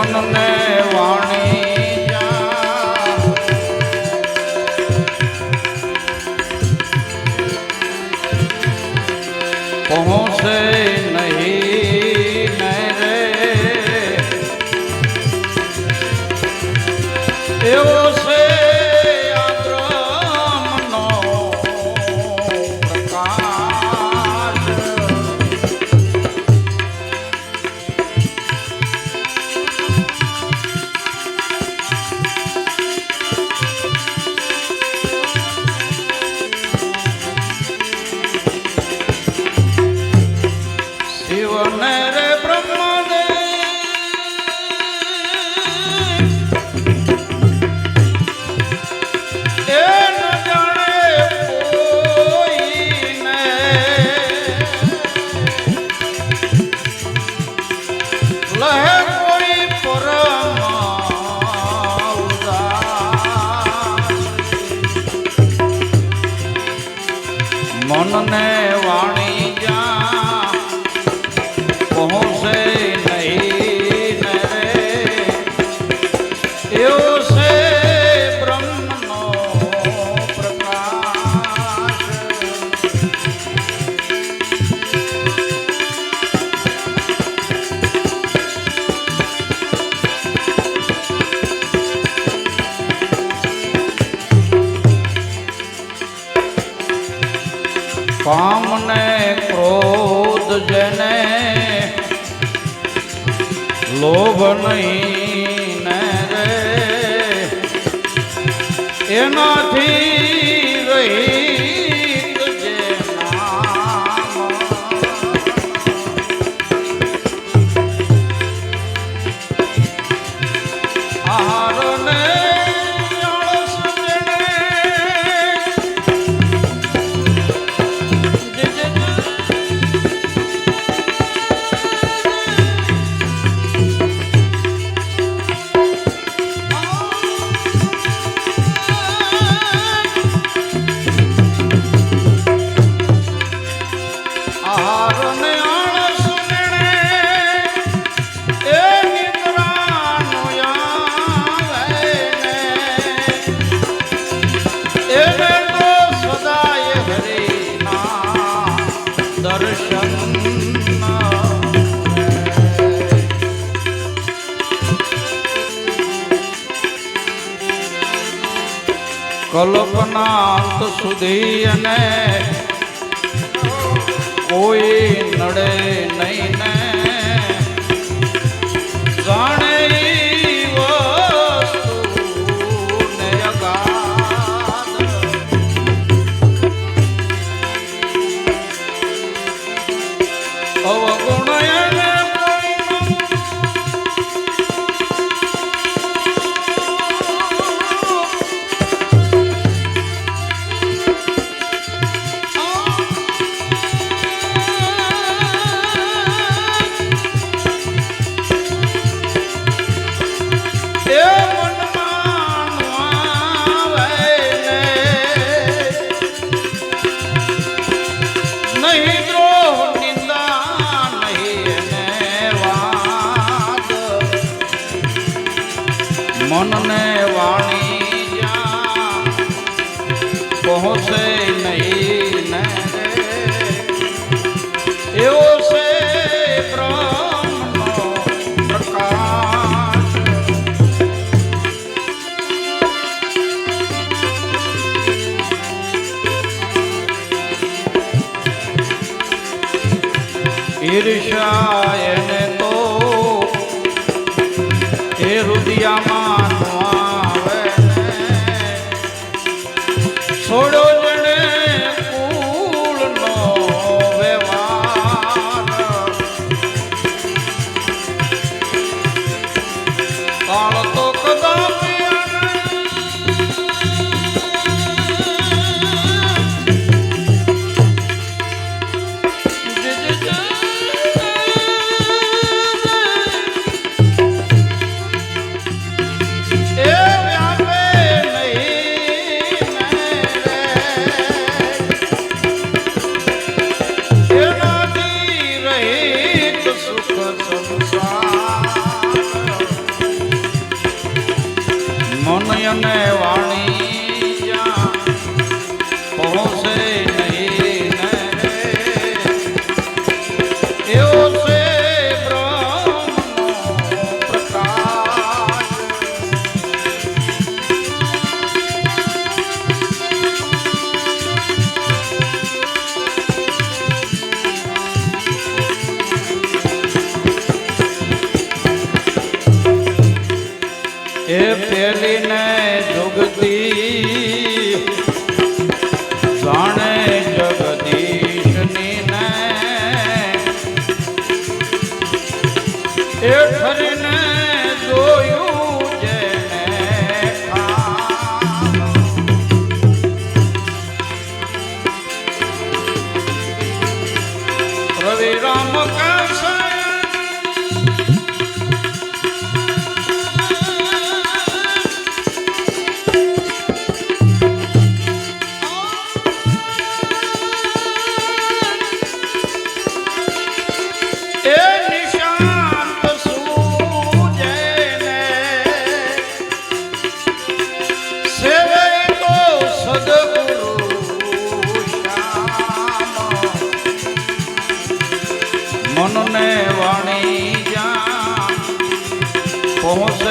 મનને વાણી પહોંચે નહીં રે એવો love. કામને ક્રોધ જેને લોભ નહીં ને રે. એનાથી રહિત કલ્પનાંત સુધી અને કોઈ નડે મનને વાણી જ્યાં પહોંચે નહીં ને એવો છે બ્રહ્મનો પ્રકાશ ઈર્ષા એને તો એ રુદિયામાં અને વાણી. એ પેલીને જુગતી જાણે જગદીશની ને એ ઠરીને પહોંચે